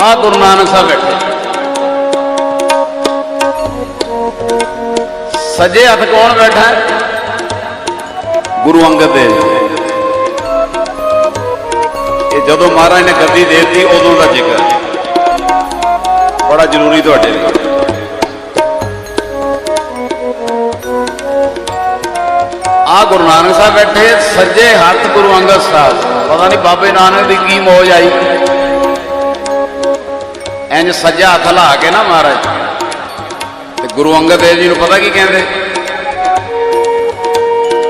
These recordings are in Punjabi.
ਆ ਗੁਰੂ ਨਾਨਕ ਸਾਹਿਬ ਬੈਠੇ। ਸੱਜੇ ਹੱਥ ਕੌਣ ਬੈਠਾ ਗੁਰੂ ਅੰਗਦ ਦੇਵ ਇਹ ਜਦੋਂ ਮਹਾਰਾਜ ਨੇ ਗੱਦੀ ਦੇ ਦਿੱਤੀ, ਉਦੋਂ ਦਾ ਜ਼ਿਕਰ ਬੜਾ ਜ਼ਰੂਰੀ ਤੁਹਾਡੇ ਲਈ। ਆ ਗੁਰੂ ਨਾਨਕ ਸਾਹਿਬ ਬੈਠੇ, ਸੱਜੇ ਹੱਥ ਗੁਰੂ ਅੰਗਦ ਸਾਹਿਬ। ਪਤਾ ਨਹੀਂ ਬਾਬੇ ਨਾਨਕ ਦੀ ਕੀ ਮੌਜ ਆਈ। ਇੰਜ ਸੱਜਾ ਹੱਥ ਲਾ ਕੇ ਨਾ ਮਹਾਰਾਜ। ਤੇ ਗੁਰੂ ਅੰਗਦ ਦੇਵ ਜੀ ਨੂੰ ਪਤਾ ਕੀ ਕਹਿੰਦੇ?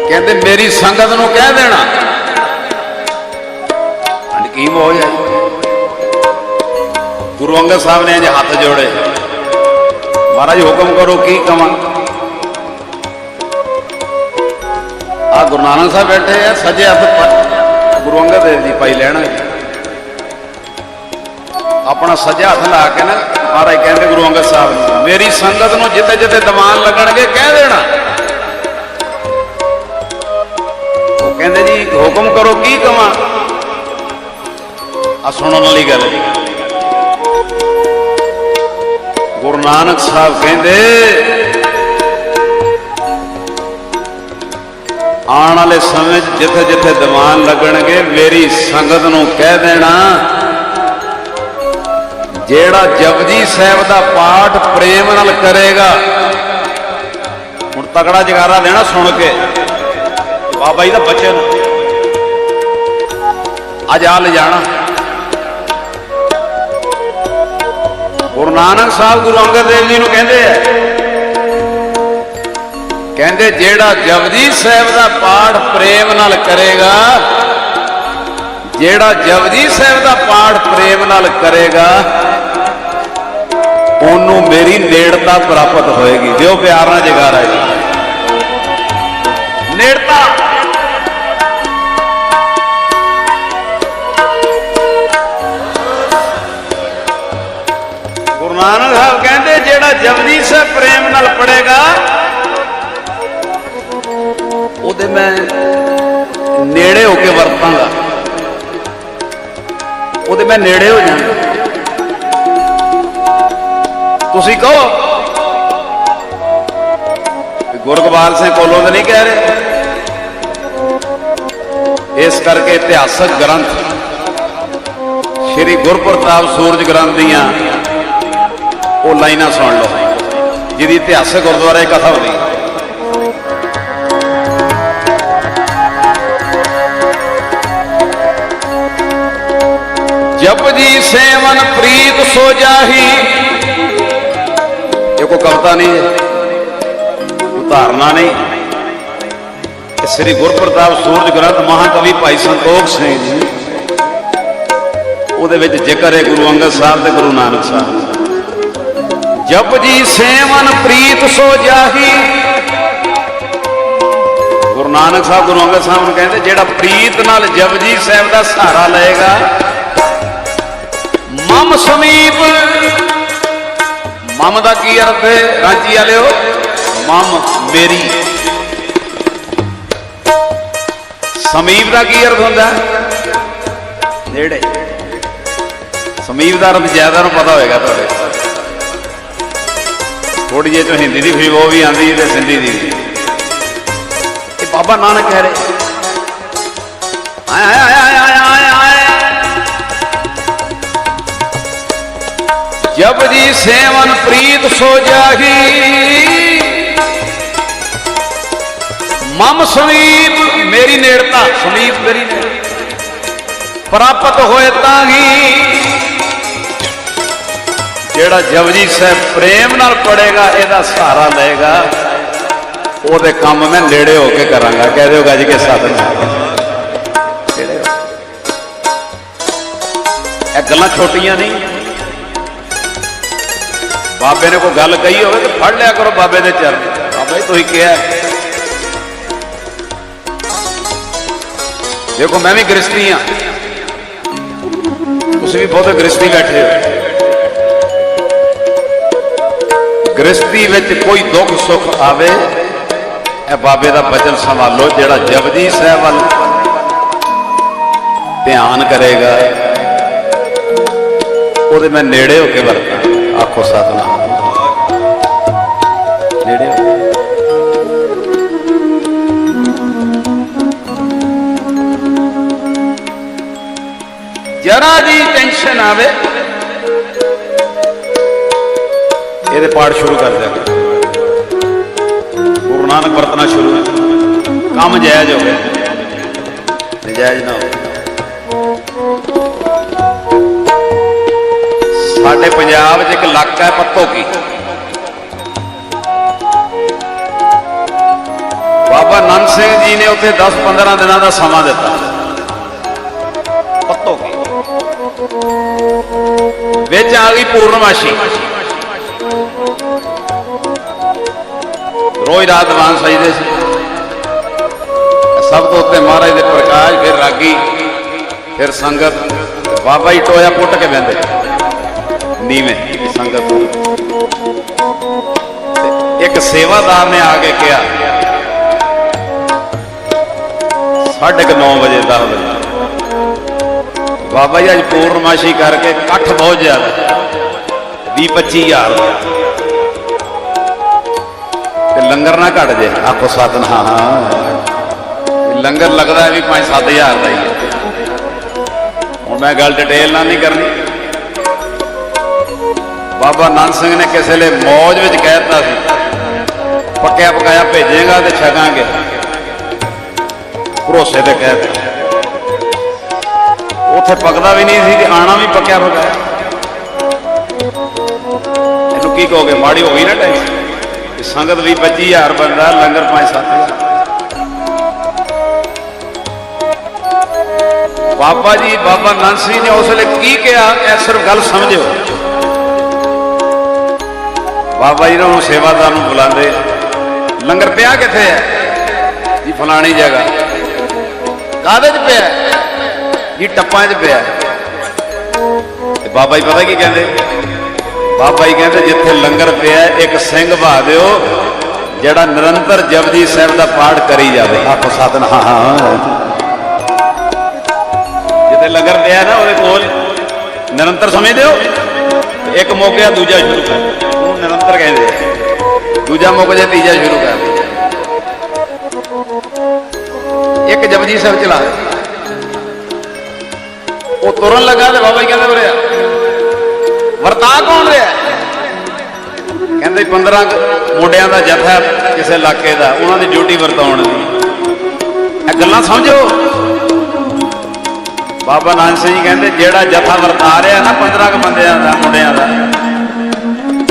ਕਹਿੰਦੇ, ਮੇਰੀ ਸੰਗਤ ਨੂੰ ਕਹਿ ਦੇਣਾ। ਅੰਡ ਕੀ ਮੌਜ ਹੈ? ਗੁਰੂ ਅੰਗਦ ਸਾਹਿਬ ਨੇ ਇੰਜ ਹੱਥ ਜੋੜੇ। ਮਹਾਰਾਜ, ਹੁਕਮ ਕਰੋ, ਕੀ ਕਵਾਂ? ਆ ਗੁਰੂ ਨਾਨਕ ਸਾਹਿਬ ਬੈਠੇ ਆ, ਸੱਜੇ ਹੱਥ ਗੁਰੂ ਅੰਗਦ ਦੇਵ ਜੀ ਪਾਈ ਲੈਣਾ ਆਪਣਾ ਸੱਜਾ ਹੱਥ ਲਾ ਕੇ ਨਾ, ਮਹਾਰਾਜ ਕਹਿੰਦੇ ਗੁਰੂ ਅੰਗਦ ਸਾਹਿਬ ਨੂੰ, ਮੇਰੀ ਸੰਗਤ ਨੂੰ ਜਿੱਤੇ ਜਿੱਤੇ ਦੀਵਾਨ ਲੱਗਣਗੇ, ਕਹਿ ਦੇਣਾ। ਉਹ ਕਹਿੰਦੇ ਜੀ, ਹੁਕਮ ਕਰੋ, ਕੀ ਕਵਾਂ? ਆ ਸੁਣਨ ਵਾਲੀ ਗੱਲ ਹੈ। ਜੀ ਗੁਰੂ ਨਾਨਕ ਸਾਹਿਬ ਕਹਿੰਦੇ, ਆਉਣ ਵਾਲੇ ਸਮੇਂ 'ਚ ਜਿੱਥੇ ਜਿੱਥੇ ਦੀਵਾਨ ਲੱਗਣਗੇ, ਮੇਰੀ ਸੰਗਤ ਨੂੰ ਕਹਿ ਦੇਣਾ। ਜਿਹੜਾ ਜਪਜੀ ਸਾਹਿਬ ਦਾ ਪਾਠ ਪ੍ਰੇਮ ਨਾਲ ਕਰੇਗਾ। ਹੁਣ ਤਕੜਾ ਜਗਾਰਾ ਦੇਣਾ ਸੁਣ ਕੇ। ਬਾਬਾ ਜੀ ਦਾ ਬੱਚੇ ਨੂੰ ਅੱਜ ਆ ਲੈ ਜਾਣਾ ਗੁਰੂ ਨਾਨਕ ਸਾਹਿਬ ਗੁਰੂ ਅੰਗਦ ਦੇਵ ਜੀ ਨੂੰ ਕਹਿੰਦੇ ਆ। ਕਹਿੰਦੇ, ਜਿਹੜਾ ਜਪਜੀ ਸਾਹਿਬ ਦਾ ਪਾਠ ਪ੍ਰੇਮ ਨਾਲ ਕਰੇਗਾ, ਜਿਹੜਾ ਜਪਜੀ ਸਾਹਿਬ ਦਾ ਪਾਠ ਪ੍ਰੇਮ ਨਾਲ ਕਰੇਗਾ ਉਹਨੂੰ ਮੇਰੀ ਨੇੜਤਾ ਪ੍ਰਾਪਤ ਹੋਏਗੀ। ਦਿਓ ਪਿਆਰ ਨਾਲ ਜਗਾਰਾ ਜੀ ਨੇੜਤਾ ਗੁਰੂ ਨਾਨਕ ਸਾਹਿਬ ਕਹਿੰਦੇ, ਜਿਹੜਾ ਜਪਜੀ ਸਾਹਿਬ ਪ੍ਰੇਮ ਨਾਲ ਪੜੇਗਾ, ਉਹਦੇ ਮੈਂ ਨੇੜੇ ਹੋ ਕੇ ਵਰਤਾਂਗਾ। ਉਹਦੇ ਮੈਂ ਨੇੜੇ ਹੋ ਜਾਵਾਂਗਾ ਤੁਸੀਂ ਕਹੋ। ਵੀ ਸਿੰਘ ਕੋਲੋਂ ਤਾਂ ਨਹੀਂ ਕਹਿ ਰਹੇ। ਇਸ ਕਰਕੇ ਇਤਿਹਾਸਕ ਗ੍ਰੰਥ ਸ੍ਰੀ ਗੁਰਪ੍ਰਤਾਪ ਸੂਰਜ ਗ੍ਰੰਥ ਦੀਆਂ ਉਹ ਲਾਈਨਾਂ ਸੁਣ ਲਓ, ਜਿਹਦੀ ਇਤਿਹਾਸਕ ਗੁਰਦੁਆਰੇ ਕਥਾ ਹੋਈ ਹੈ। ਜਪ ਜੀ ਸੇਵਨ ਪ੍ਰੀਤ ਸੋ ਜਾਹੀ ਇਹ ਕਵਤਾ ਨਹੀਂ ਹੈ ਉਤਾਰਨਾ ਨਹੀਂ। ਸ੍ਰੀ ਗੁਰਪ੍ਰਤਾਪ ਸੂਰਜ ਗ੍ਰੰਥ ਮਹਾਕਵੀ ਭਾਈ ਸੰਤੋਖ ਸਿੰਘ ਜੀ, ਉਹਦੇ ਵਿੱਚ ਜ਼ਿਕਰ ਹੈ ਗੁਰੂ ਅੰਗਦ ਸਾਹਿਬ ਤੇ ਗੁਰੂ ਨਾਨਕ ਸਾਹਿਬ। ਜਪ ਜੀ ਸੇਵਨ ਪ੍ਰੀਤ ਸੋ ਜਾਹੀ। ਗੁਰੂ ਨਾਨਕ ਸਾਹਿਬ, ਗੁਰੂ ਅੰਗਦ ਸਾਹਿਬ ਨੂੰ ਕਹਿੰਦੇ, ਜਿਹੜਾ ਪ੍ਰੀਤ ਨਾਲ ਜਪਜੀ ਸਾਹਿਬ ਦਾ ਸਹਾਰਾ ਲਏਗਾ, ਮਮ ਸਮੀਪ ਮਮ ਦਾ ਕੀ ਅਰਥ ਹੈ? ਰਾਂਚੀ ਵਾਲਿਓ, ਮਮ ਮੇਰੀ। ਸਮੀਪ ਦਾ ਕੀ ਅਰਥ ਹੁੰਦਾ? ਨੇੜੇ। ਸਮੀਪ ਦਾ ਅਰਥ ਜ਼ਿਆਦਾ ਨੂੰ ਪਤਾ ਹੋਏਗਾ ਤੁਹਾਡੇ। ਥੋੜੀ ਜਿਹੀ ਤੋਂ ਹਿੰਦੀ ਦੀ ਵੀ ਉਹ ਵੀ ਆਂਦੀ ਤੇ ਸਿੰਧੀ ਦੀ ਵੀ। ਇਹ ਬਾਬਾ ਨਾਨਕ ਕਹਿ ਰਹੇ। ਆਇਆ ਆਇਆ ਆਇਆ ਜਬ ਸੇਵਨ ਪ੍ਰੀਤ ਸੋ ਜਾਹੀ। ਮਮ ਸਮੀਪ ਮੇਰੀ ਨੇੜਤਾ ਸੁਨੀਪ ਮੇਰੀ ਨੇੜਤਾ ਪ੍ਰਾਪਤ ਹੋਏ ਤਾਂ ਹੀ ਜਿਹੜਾ ਜਪਜੀ ਸਾਹਿਬ ਪ੍ਰੇਮ ਨਾਲ ਪੜੇਗਾ, ਇਹਦਾ ਸਹਾਰਾ ਲਏਗਾ। ਉਹਦੇ ਕੰਮ ਮੈਂ ਨੇੜੇ ਹੋ ਕੇ ਕਰਾਂਗਾ। ਕਹਿ ਦਿਓ ਗੱਜ ਕੇ ਸਾਧਨ ਇਹ ਗੱਲਾਂ ਛੋਟੀਆਂ ਨਹੀਂ। ਬਾਬੇ ਨੇ ਕੋਈ ਗੱਲ ਕਹੀ ਹੋਵੇ ਤਾਂ ਫੜ ਲਿਆ ਕਰੋ ਬਾਬੇ ਦੇ ਚਰਨ ਬਾਬਾ ਜੀ, ਤੁਸੀਂ ਕਿਹਾ ਦੇਖੋ, ਮੈਂ ਵੀ ਗ੍ਰਸਤੀ ਆ ਤੁਸੀਂ ਵੀ ਬਹੁਤੇ ਗ੍ਰਸਤੀ ਬੈਠੇ ਹੋ ਗ੍ਰਸਤੀ ਵਿੱਚ ਕੋਈ ਦੁੱਖ ਸੁੱਖ ਆਵੇ, ਇਹ ਬਾਬੇ ਦਾ ਬਚਨ ਸੰਭਾਲੋ, ਜਿਹੜਾ ਜਪਜੀ ਸਾਹਿਬ ਵੱਲ ਧਿਆਨ ਕਰੇਗਾ। ਉਹਦੇ ਮੈਂ ਨੇੜੇ ਹੋ ਕੇ ਵਰਤਾਂ। ਆਖੋ ਸਤਨਾਮ ਨੇੜੇ ਜਰਾ ਜੀ ਟੈਨਸ਼ਨ ਆਵੇ। ਇਹਦੇ ਪਾਠ ਸ਼ੁਰੂ ਕਰ ਦਿਆ। ਗੁਰੂ ਨਾਨਕ ਵਰਤਣਾ ਸ਼ੁਰੂ ਹੈ। ਕੰਮ ਜਾਇਜ਼ ਹੋਵੇ ਨਜਾਇਜ਼ ਨਾ ਹੋਵੇ। ਸਾਡੇ ਪੰਜਾਬ 'ਚ ਇੱਕ ਇਲਾਕਾ ਹੈ ਪੱਤੋ ਕੀ ਬਾਬਾ ਨੰਦ ਸਿੰਘ ਜੀ ਨੇ ਉੱਥੇ 10-15 ਦਿਨਾਂ ਦਾ ਸਮਾਂ ਦਿੱਤਾ। ਪੱਤੋ ਵਿੱਚ ਆ ਗਈ ਪੂਰਨਮਾਸ਼ੀ। ਰੋਜ਼ ਰਾਤ ਬਾਣ ਸਜਦੇ ਸੀ। ਸਭ ਤੋਂ ਉੱਤੇ ਮਹਾਰਾਜ ਦੇ ਪ੍ਰਕਾਸ਼, ਫਿਰ ਰਾਗੀ, ਫਿਰ ਸੰਗਤ, ਬਾਬਾ ਹੀ ਟੋਇਆ ਪੁੱਟ ਕੇ ਬਹਿੰਦੇ। ਨੀਵੇਂ ਸੰਗਤ ਨੂੰ। ਇੱਕ ਸੇਵਾਦਾਰ ਨੇ ਆ ਕੇ ਕਿਹਾ, ਸਾਢੇ ਕੁ ਨੌ ਵਜੇ ਦਾ ਵਜੇ। ਬਾਬਾ ਜੀ, ਅੱਜ ਪੂਰਨਮਾਸ਼ੀ ਕਰਕੇ ਇਕੱਠ ਬਹੁਤ ਜ਼ਿਆਦਾ। 20 25000 ਦਾ ਤੇ ਲੰਗਰ ਨਾ ਘਟ ਜੇ। ਆਖੋ ਸਾਧਨ, ਹਾਂ ਹਾਂ। ਲੰਗਰ ਲੱਗਦਾ ਹੈ ਵੀ 5-7000 ਦਾ ਹੀ ਹੈ। ਹੁਣ ਮੈਂ ਗੱਲ ਡਿਟੇਲ ਨਾਲ ਨਹੀਂ ਕਰਨੀ। ਬਾਬਾ ਨੰਦ ਸਿੰਘ ਨੇ ਕਿਸੇ ਲਈ ਮੌਜ ਵਿੱਚ ਕਹਿਤਾ ਸੀ। ਪੱਕਿਆ ਪਕਾਇਆ ਭੇਜੇਗਾ ਤੇ ਛਕਾਂਗੇ। ਭਰੋਸੇ ਤੇ ਕਹਿਤਾ ਉੱਥੇ ਪੱਕਦਾ ਵੀ ਨਹੀਂ ਸੀ ਤੇ ਆਣਾ ਵੀ ਪੱਕਿਆ ਪਕਾਇਆ। ਇਹਨੂੰ ਕੀ ਕਹੋਗੇ? ਮਾੜੀ ਹੋ ਗਈ ਨਾ ਟੈਂਸ਼ਨ ਸੰਗਤ ਵੀ 25000 ਬੰਦਾ, ਲੰਗਰ 5-7000 ਬਾਬਾ ਜੀ, ਬਾਬਾ ਨੰਦ ਸਿੰਘ ਨੇ ਉਸ ਵੇਲੇ ਕੀ ਕਿਹਾ? ਇਹ ਸਿਰਫ ਗੱਲ ਸਮਝਿਓ। ਬਾਬਾ ਜੀ ਨੇ ਸੇਵਾਦਾਰ ਨੂੰ ਬੁਲਾਉਂਦੇ। ਲੰਗਰ ਪਿਆ ਕਿੱਥੇ ਹੈ? ਜੀ ਫਲਾਣੀ ਜਗ੍ਹਾ। ਕਾਹਦੇ 'ਚ ਪਿਆ? ਜੀ ਟੱਪਾਂ 'ਚ ਪਿਆ। ਤੇ ਬਾਬਾ ਜੀ ਪਤਾ ਕੀ ਕਹਿੰਦੇ? ਬਾਬਾ ਜੀ ਕਹਿੰਦੇ ਜਿੱਥੇ ਲੰਗਰ ਪਿਆ ਇੱਕ ਸਿੰਘ ਬਹਾ ਦਿਓ ਜਿਹੜਾ ਨਿਰੰਤਰ ਜਪਜੀ ਸਾਹਿਬ ਦਾ ਪਾਠ ਕਰੀ ਜਾਵੇ। ਆਖੋ ਸਤਨ ਹਾਂ ਹਾਂ ਜਿੱਥੇ ਲੰਗਰ ਪਿਆ ਨਾ ਉਹਦੇ ਕੋਲ ਨਿਰੰਤਰ ਸਮਝ ਦਿਓ। ਇੱਕ ਮੁੱਕ ਦੂਜਾ ਸ਼ੁਰੂ ਕਰ। ਉਹਨੂੰ ਨਿਰੰਤਰ ਕਹਿੰਦੇ ਆ। ਦੂਜਾ ਮੌਕਾ ਜਾ ਤੀਜਾ ਸ਼ੁਰੂ ਕਰ। ਇੱਕ ਜਪਜੀ ਸਾਹਿਬ ਚਲਾ ਉਹ ਤੁਰਨ ਲੱਗਾ ਤੇ ਬਾਬਾ ਜੀ ਕਹਿੰਦੇ ਉਰੇ ਵਰਤਾ ਕੌਣ ਰਿਹਾ? ਕਹਿੰਦੇ 15 ਮੁੰਡਿਆਂ ਦਾ ਜਥਾ ਕਿਸੇ ਇਲਾਕੇ ਦਾ, ਉਹਨਾਂ ਦੀ ਡਿਊਟੀ ਵਰਤਾਉਣ ਦੀ। ਇਹ ਗੱਲਾਂ ਸਮਝੋ। ਬਾਬਾ ਨਾਨਕ ਸਿੰਘ ਜੀ ਕਹਿੰਦੇ, ਜਿਹੜਾ ਜਥਾ ਵਰਤਾ ਰਿਹਾ ਨਾ 15 ਕੁ ਬੰਦਿਆਂ ਦਾ, ਮੁੰਡਿਆਂ ਦਾ,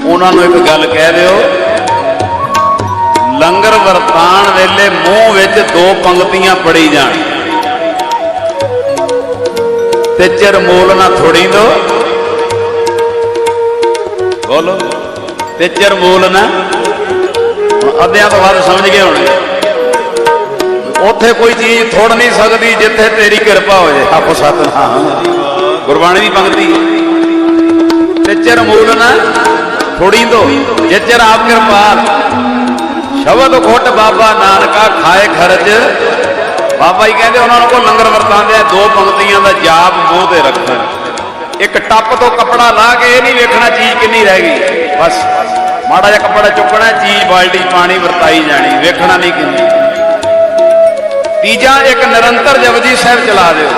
ਉਹਨਾਂ ਨੂੰ ਇੱਕ ਗੱਲ ਕਹਿ ਦਿਓ। ਲੰਗਰ ਵਰਤਾਨ ਵੇਲੇ ਮੂੰਹ ਵਿੱਚ ਦੋ ਪੰਕਤੀਆਂ ਪੜੀ ਜਾਣ। ਤੇ ਚਿਰ ਮੂਲ ਨਾ ਥੋੜੀ ਦੋ। ਬੋਲੋ। ਤੇ ਚਿਰ ਮੂਲ ਨਾ। ਹੁਣ ਅੱਧਿਆਂ ਤੋਂ ਬਾਅਦ ਸਮਝ ਗਏ ਹੋਣਗੇ। ਉੱਥੇ ਕੋਈ ਚੀਜ਼ ਥੋੜ ਨਹੀਂ ਸਕਦੀ ਜਿੱਥੇ ਤੇਰੀ ਕਿਰਪਾ ਹੋ ਜਾਏ ਆਪੋ ਸਤਨਾਮ। ਗੁਰਬਾਣੀ ਦੀ ਪੰਕਤੀ। ਚਿਰ ਮੂਲ ਨਾ ਥੋੜੀ ਦੋ। ਜੇ ਚਿਰ ਆਪ ਕਿਰਪਾਲ। ਸ਼ਬਦ ਘੁੱਟ ਬਾਬਾ ਨਾਨਕਾ ਖਾਏ ਖਰਚ ਬਾਬਾ ਜੀ ਕਹਿੰਦੇ ਉਹਨਾਂ ਨੂੰ ਕੋ ਲੰਗਰ ਵਰਤਾਉਂਦੇ ਆ, ਦੋ ਪੰਕਤੀਆਂ ਦਾ ਜਾਪ ਮੂੰਹ ਤੇ ਰੱਖਣ। ਇੱਕ ਟੱਪ ਤੋਂ ਕੱਪੜਾ ਲਾ ਕੇ ਇਹ ਨਹੀਂ ਵੇਖਣਾ ਚੀਜ਼ ਕਿੰਨੀ ਰਹਿ ਗਈ। ਬਸ, ਮਾੜਾ ਜਿਹਾ ਕੱਪੜਾ ਚੁੱਕਣਾ, ਚੀਜ਼ ਬਾਲਟੀ ਪਾਣੀ ਵਰਤਾਈ ਜਾਣੀ, ਵੇਖਣਾ ਨਹੀਂ ਕਿੰਨੀ। ਤੀਜਾ, ਇੱਕ ਨਿਰੰਤਰ ਜਪਜੀ ਸਾਹਿਬ ਚਲਾ ਦਿਓ।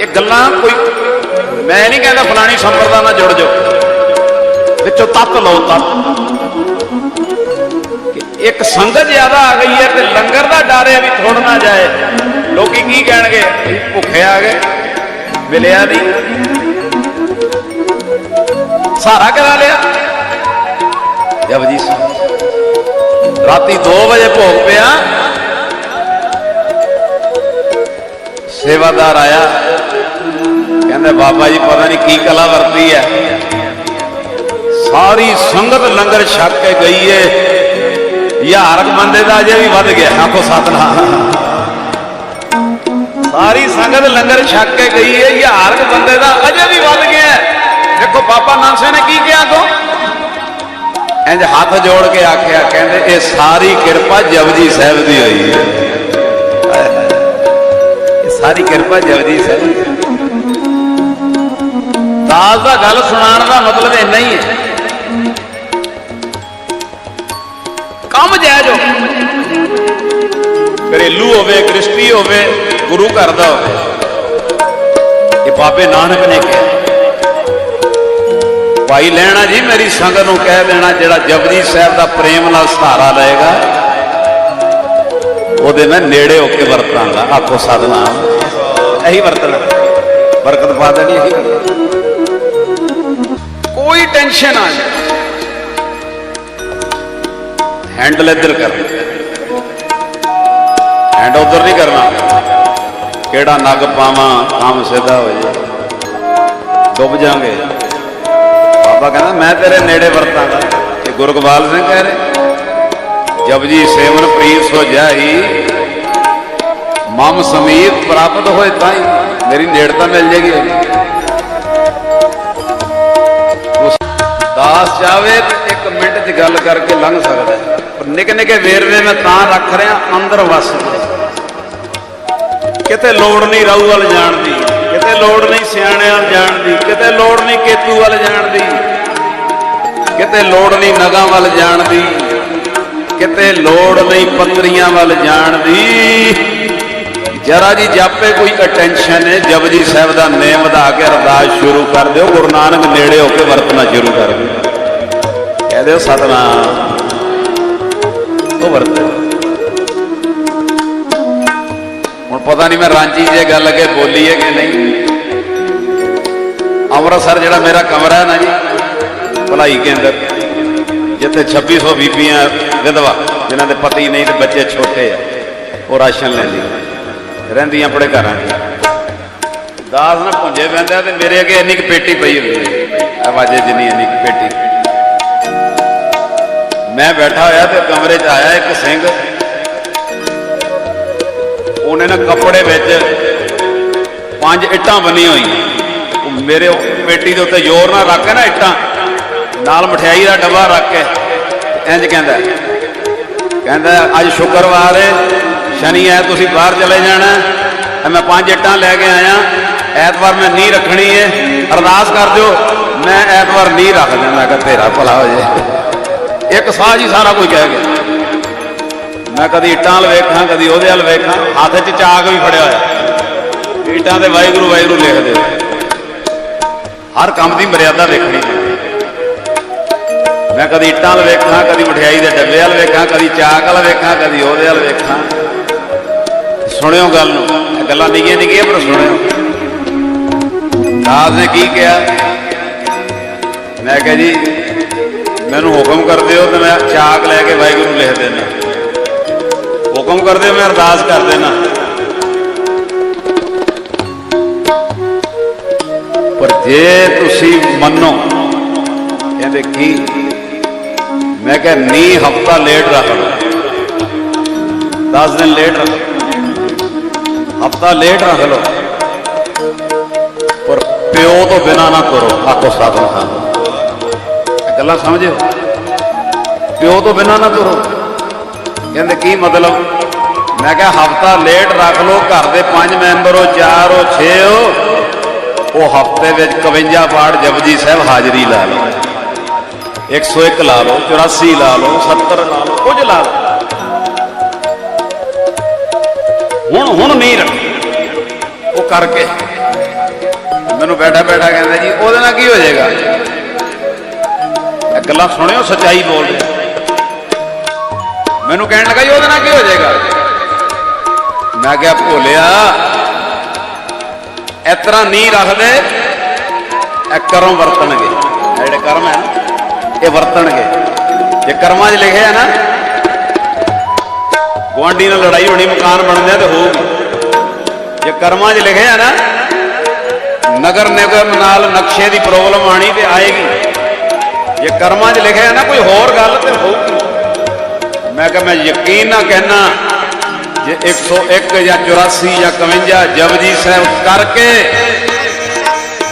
ਇਹ ਗੱਲਾਂ ਕੋਈ ਮੈਂ ਨਹੀਂ ਕਹਿੰਦਾ ਫਲਾਣੀ ਸੰਪਰਦਾ ਨਾਲ ਜੁੜ ਜਾਓ। ਵਿੱਚੋਂ ਤੱਤ ਲਓ, ਤੱਤ। ਇੱਕ ਸੰਗਤ ਜ਼ਿਆਦਾ ਆ ਗਈ ਹੈ ਤੇ ਲੰਗਰ ਦਾ ਡਰ ਹੈ ਵੀ ਥੋੜ ਨਾ ਜਾਏ। ਲੋਕੀ ਕੀ ਕਹਿਣਗੇ? ਵੀ ਭੁੱਖੇ ਆ ਗਏ। ਮਿਲਿਆ ਨਹੀਂ। ਸਾਰਾ ਕਰਾ ਲਿਆ। ਜਪਜੀ ਸਾਹਿਬ। ਰਾਤੀ 2 ਵਜੇ ਭੋਗ ਪਿਆ। ਸੇਵਾਦਾਰ ਆਇਆ। ਕਹਿੰਦਾ, ਬਾਬਾ ਜੀ, ਪਤਾ ਨਹੀਂ ਕੀ ਕਲਾ ਵਰਤੀ ਹੈ। ਸਾਰੀ ਸੰਗਤ ਲੰਗਰ ਛਕ ਕੇ ਗਈ ਏ। ਹਜ਼ਾਰ ਬੰਦੇ ਦਾ ਅਜੇ ਵੀ ਵੱਧ ਗਿਆ। ਆਖੋ ਸਤਨਾਮ। ਸਾਰੀ ਸੰਗਤ ਲੰਗਰ ਛਕ ਕੇ ਗਈ ਏ। ਹਜ਼ਾਰ ਬੰਦੇ ਦਾ ਅਜੇ ਵੀ ਵੱਧ ਗਿਆ ਦੇਖੋ, ਬਾਬਾ ਨਾਨਸੇ ਨੇ ਕੀ ਕਿਹਾ ਕੋ ਇੰਜ ਹੱਥ ਜੋੜ ਕੇ ਆਖਿਆ, ਕਹਿੰਦੇ, ਇਹ ਸਾਰੀ ਕਿਰਪਾ ਜਪਜੀ ਸਾਹਿਬ ਦੀ ਹੋਈ ਹੈ ਇਹ ਕਿਰਪਾ ਜਪਜੀ ਸਾਹਿਬ ਦਾਸ ਦਾ ਗੱਲ ਸੁਣਾਉਣ ਦਾ ਮਤਲਬ ਇੰਨਾ ਹੀ ਹੈ। ਕੰਮ ਜਾਇਜ਼ ਹੋ ਘਰੇਲੂ ਹੋਵੇ ਗ੍ਰਸਤੀ ਹੋਵੇ, ਗੁਰੂ ਘਰ ਦਾ ਹੋਵੇ। ਇਹ ਬਾਬੇ ਨਾਨਕ ਨੇ ਕਿਹਾ। ਭਾਈ ਲੈਣਾ ਜੀ, ਮੇਰੀ ਸੰਗਤ ਨੂੰ ਕਹਿ ਦੇਣਾ, ਜਿਹੜਾ ਜਪਜੀ ਸਾਹਿਬ ਦਾ ਪ੍ਰੇਮ ਨਾਲ ਸਹਾਰਾ ਲਏਗਾ, ਉਹਦੇ ਮੈਂ ਨੇੜੇ ਹੋ ਕੇ ਵਰਤਾਂਗਾ। ਆਖੋ ਸਾਧਨਾ ਇਹੀ ਵਰਤਣਾ। ਬਰਕਤ ਪਾ ਦੇਣੀ ਇਹੀ। ਕੋਈ ਟੈਨਸ਼ਨ ਆ ਹੈਂਡਲ ਇੱਧਰ ਕਰ। ਹੈਂਡ ਉਧਰ ਨਹੀਂ ਕਰਨਾ। ਕਿਹੜਾ ਨਗ ਪਾਵਾਂ, ਕੰਮ ਸਿੱਧਾ ਹੋ ਜਾਏ। ਡੁੱਬ ਜਾਾਂਗੇ ਬਾਬਾ ਕਹਿੰਦਾ, ਮੈਂ ਤੇਰੇ ਨੇੜੇ ਵਰਤਾਂਗਾ। ਤੇ ਗੁਰੂ ਗੁਰਗੋਬਾਲ ਸਿੰਘ ਕਹਿ ਰਹੇ ਜਬ ਜੀ ਸੇਵਨ ਪ੍ਰੀਤ ਸੋ ਜਾਈ ਮਮ ਸਮੀਤ ਪ੍ਰਾਪਤ ਹੋਏ ਤਾਂ ਹੀ ਮੇਰੀ ਨੇੜਤਾ ਮਿਲ ਜੇਗੀ। ਦਾਸ ਜਾਵੇ ਤੇ ਇੱਕ ਮਿੰਟ 'ਚ ਗੱਲ ਕਰਕੇ ਲੰਘ ਸਕਦਾ ਪਰ ਨਿੱਕੇ ਨਿੱਕੇ ਵੇਰਵੇ ਮੈਂ ਤਾਂ ਰੱਖ ਰਿਹਾ, ਅੰਦਰ ਵਸ ਕਿਤੇ ਲੋੜ ਨਹੀਂ ਰਾਊ ਵੱਲ ਜਾਣ ਦੀ, ਕਿਤੇ ਲੋੜ ਨਹੀਂ ਸਿਆਣਿਆਂ ਵੱਲ ਜਾਣ ਦੀ, ਕਿਤੇ ਲੋੜ ਨਹੀਂ ਕੇਤੂ ਵੱਲ ਜਾਣ ਦੀ, ਕਿਤੇ ਲੋੜ ਨਹੀਂ ਨਗਾਂ ਵੱਲ ਜਾਣ ਦੀ, ਕਿਤੇ ਲੋੜ ਨਹੀਂ ਪੱਤਰੀਆਂ ਵੱਲ ਜਾਣ ਦੀ। ਜਰਾ ਜੀ ਜਾਪੇ ਕੋਈ ਅਟੈਂਸ਼ਨ ਹੈ ਜਪਜੀ ਸਾਹਿਬ ਦਾ ਨੇਮ ਵਧਾ ਕੇ ਅਰਦਾਸ ਸ਼ੁਰੂ ਕਰ ਦਿਓ, ਗੁਰੂ ਨਾਨਕ ਨੇੜੇ ਹੋ ਕੇ ਵਰਤਣਾ ਸ਼ੁਰੂ ਕਰ ਦਿਓ। ਕਹਿ ਦਿਓ, ਸਤਨਾਮ। ਉਹ ਵਰਤੇ। ਹੁਣ ਪਤਾ ਨਹੀਂ ਮੈਂ ਰਾਂਚੀ ਜੇ ਗੱਲ ਅਗੇ ਬੋਲੀ ਹੈ ਕਿ ਨਹੀਂ। ਅੰਮ੍ਰਿਤਸਰ ਜਿਹੜਾ ਮੇਰਾ ਕਮਰਾ ਹੈ ਨਾ ਜੀ, ਭਲਾਈ ਕੇਂਦਰ, ਜਿੱਥੇ 2600 ਬੀਬੀਆਂ ਵਿਧਵਾ, ਜਿਨ੍ਹਾਂ ਦੇ ਪਤੀ ਨਹੀਂ ਤੇ ਬੱਚੇ ਛੋਟੇ ਆ, ਉਹ ਰਾਸ਼ਨ ਲੈਂਦੀਆਂ ਰਹਿੰਦੀਆਂ ਆਪਣੇ ਘਰਾਂ 'ਚ ਦਾਸ ਨਾ ਪੁੰਜੇ ਪੈਂਦੇ ਆ ਤੇ ਮੇਰੇ ਅੱਗੇ ਇੰਨੀ ਕੁ ਪੇਟੀ ਪਈ ਹੁੰਦੀ ਆਵਾਜ਼ੇ ਜਿੰਨੀ ਇੰਨੀ ਕੁ ਪੇਟੀ। ਮੈਂ ਬੈਠਾ ਹੋਇਆ ਤੇ ਕਮਰੇ 'ਚ ਆਇਆ ਇੱਕ ਸਿੰਘ। ਉਹਨੇ ਨਾ ਕੱਪੜੇ ਵਿੱਚ ਪੰਜ ਇੱਟਾਂ ਬੰਨੀ ਹੋਈਆਂ। ਉਹ ਮੇਰੇ ਪੇਟੀ ਦੇ ਉੱਤੇ ਜ਼ੋਰ ਨਾਲ ਰੱਖ ਕੇ ਨਾ ਇੱਟਾਂ, ਨਾਲ ਮਠਿਆਈ ਦਾ ਡੱਬਾ ਰੱਖ ਕੇ ਇੰਜ ਕਹਿੰਦਾ। ਕਹਿੰਦਾ, ਅੱਜ ਸ਼ੁੱਕਰਵਾਰ ਹੈ ਸ਼ਨੀ ਹੈ ਤੁਸੀਂ ਬਾਹਰ ਚਲੇ ਜਾਣਾ। ਮੈਂ ਪੰਜ ਇੱਟਾਂ ਲੈ ਕੇ ਆਇਆ। ਐਤਵਾਰ ਮੈਂ ਨੀ ਰੱਖਣੀ ਹੈ ਅਰਦਾਸ ਕਰ ਦਿਓ, ਮੈਂ ਐਤਵਾਰ ਨੀ ਰੱਖ ਦਿੰਦਾ ਕਿ ਤੇਰਾ ਭਲਾ ਹੋ ਜਾਏ ਇੱਕ ਸਾਹ ਜੀ ਸਾਰਾ ਕੁਝ ਕਹਿ ਗਿਆ। ਮੈਂ ਕਦੀ ਇੱਟਾਂ ਵੱਲ ਵੇਖਾਂ, ਕਦੀ ਉਹਦੇ ਵੱਲ ਵੇਖਾਂ। ਹੱਥ 'ਚ ਚਾਕ ਵੀ ਫੜਿਆ ਹੋਇਆ। ਇੱਟਾਂ ਤੇ ਵਾਹਿਗੁਰੂ ਵਾਹਿਗੁਰੂ ਲਿਖਦੇ ਹਰ ਕੰਮ ਦੀ ਮਰਿਆਦਾ ਵੇਖਣੀ ਮੈਂ ਕਦੀ ਇੱਟਾਂ ਵੱਲ ਵੇਖਾਂ, ਕਦੀ ਮਠਿਆਈ ਦੇ ਡੱਬੇ ਵੱਲ ਵੇਖਾਂ, ਕਦੀ ਚਾਕ ਵੱਲ ਵੇਖਾਂ, ਕਦੀ ਉਹਦੇ ਵੱਲ ਵੇਖਾਂ। ਸੁਣਿਓ ਗੱਲ ਨੂੰ। ਗੱਲਾਂ ਨਿੱਕੀਆਂ ਨਿੱਕੀਆਂ, ਪਰ ਸੁਣਿਓ। ਦਾਸ ਨੇ ਕੀ ਕਿਹਾ? ਮੈਂ ਕਿਹਾ ਜੀ, ਮੈਨੂੰ ਹੁਕਮ ਕਰ ਦਿਓ ਤੇ ਮੈਂ ਚਾਕ ਲੈ ਕੇ ਵਾਹਿਗੁਰੂ ਲਿਖ ਦੇਣਾ ਹੁਕਮ ਕਰ ਦਿਓ, ਮੈਂ ਅਰਦਾਸ ਕਰ ਦੇਣਾ ਪਰ ਜੇ ਤੁਸੀਂ ਮੰਨੋ, ਕਹਿੰਦੇ ਕੀ? ਮੈਂ ਕਿਹਾ ਨੀ ਹਫਤਾ ਲੇਟ ਰੱਖਣਾ। ਲਓ 10 ਦਿਨ ਲੇਟ ਰੱਖ ਹਫਤਾ ਲੇਟ ਰੱਖ ਲਓ ਪਰ ਪਿਓ ਤੋਂ ਬਿਨਾ ਨਾ ਕਰੋ ਆਖੋ ਸਾਧਨ ਖਾਨ ਗੱਲਾਂ ਸਮਝਿਓ। ਪਿਓ ਤੋਂ ਬਿਨਾ ਨਾ ਕਰੋ। ਕਹਿੰਦੇ, ਕੀ ਮਤਲਬ? ਮੈਂ ਕਿਹਾ, ਹਫਤਾ ਲੇਟ ਰੱਖ ਲਓ, ਘਰ ਦੇ ਪੰਜ ਮੈਂਬਰ ਹੋ, ਚਾਰ ਹੋ, ਛੇ ਹੋ। ਉਹ ਹਫ਼ਤੇ ਵਿੱਚ 51 ਪਾਠ ਜਪਜੀ ਸਾਹਿਬ ਹਾਜ਼ਰੀ ਲਾ ਲਓ। 101 ਲਾ ਲਓ 84 ਲਾ ਲਓ 70 ਲਾ ਲਓ, ਕੁਝ ਲਾ ਲਓ। ਹੁਣ ਹੁਣ ਨਹੀਂ ਰੱਖ ਉਹ ਕਰਕੇ। ਮੈਨੂੰ ਬੈਠਾ ਬੈਠਾ ਕਹਿੰਦਾ ਜੀ, ਉਹਦੇ ਨਾਲ ਕੀ ਹੋ ਜਾਏਗਾ? ਇਹ ਗੱਲਾਂ ਸੁਣਿਓ, ਸੱਚਾਈ ਬੋਲ ਰਿਹਾ ਮੈਨੂੰ ਕਹਿਣ ਲੱਗਾ ਜੀ, ਉਹਦੇ ਨਾਲ ਕੀ ਹੋ ਜਾਏਗਾ? ਮੈਂ ਕਿਹਾ, ਭੋਲਿਆ, ਇਸ ਤਰ੍ਹਾਂ ਨਹੀਂ ਰੱਖਦੇ ਇਹ ਕਰਮ ਵਰਤਣਗੇ। ਜਿਹੜੇ ਕਰਮ ਹੈ ਇਹ ਵਰਤਣਗੇ। ਜੇ ਕਰਮਾਂ 'ਚ ਲਿਖਿਆ ਨਾ ਗੁਆਂਢੀ ਨਾਲ ਲੜਾਈ ਹੋਣੀ, ਮਕਾਨ ਬਣਦੇ ਤੇ ਹੋਊਗੀ ਜੇ ਕਰਮਾਂ 'ਚ ਲਿਖਿਆ ਨਾ, ਨਗਰ ਨਿਗਮ ਨਾਲ ਨਕਸ਼ੇ ਦੀ ਪ੍ਰੋਬਲਮ ਆਣੀ ਤੇ ਆਏਗੀ। ਜੇ ਕਰਮਾਂ 'ਚ ਲਿਖਿਆ ਨਾ, ਕੋਈ ਹੋਰ ਗੱਲ ਤੇ ਹੋਊਗੀ। ਮੈਂ ਕਿਹਾ, ਮੈਂ ਯਕੀਨ ਨਾ ਕਹਿਣਾ ਜੇ 101 ਜਾਂ 84 ਜਾਂ 51 ਜਪਜੀ ਸਾਹਿਬ ਕਰਕੇ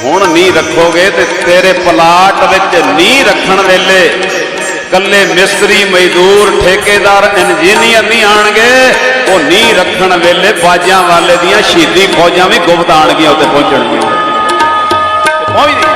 ਹੁਣ ਨਹੀਂ ਰੱਖੋਗੇ ਤੇ ਤੇਰੇ ਪਲਾਟ ਵਿੱਚ ਨਹੀਂ ਰੱਖਣ ਵੇਲੇ ਕੱਲੇ ਮਿਸਤਰੀ ਮਜ਼ਦੂਰ, ਠੇਕੇਦਾਰ, ਇੰਜੀਨੀਅਰ ਨਹੀਂ ਆਣਗੇ। ਉਹ ਨੀ ਰੱਖਣ ਵੇਲੇ ਬਾਜਾਂ ਵਾਲੇ ਦੀਆਂ ਸ਼ਹੀਦੀ ਫੌਜਾਂ ਵੀ ਗੁਪਤ ਆਣਗੀਆਂ ਉੱਤੇ ਪਹੁੰਚਣਗੀਆਂ। ਪਹੁੰਚਦੀ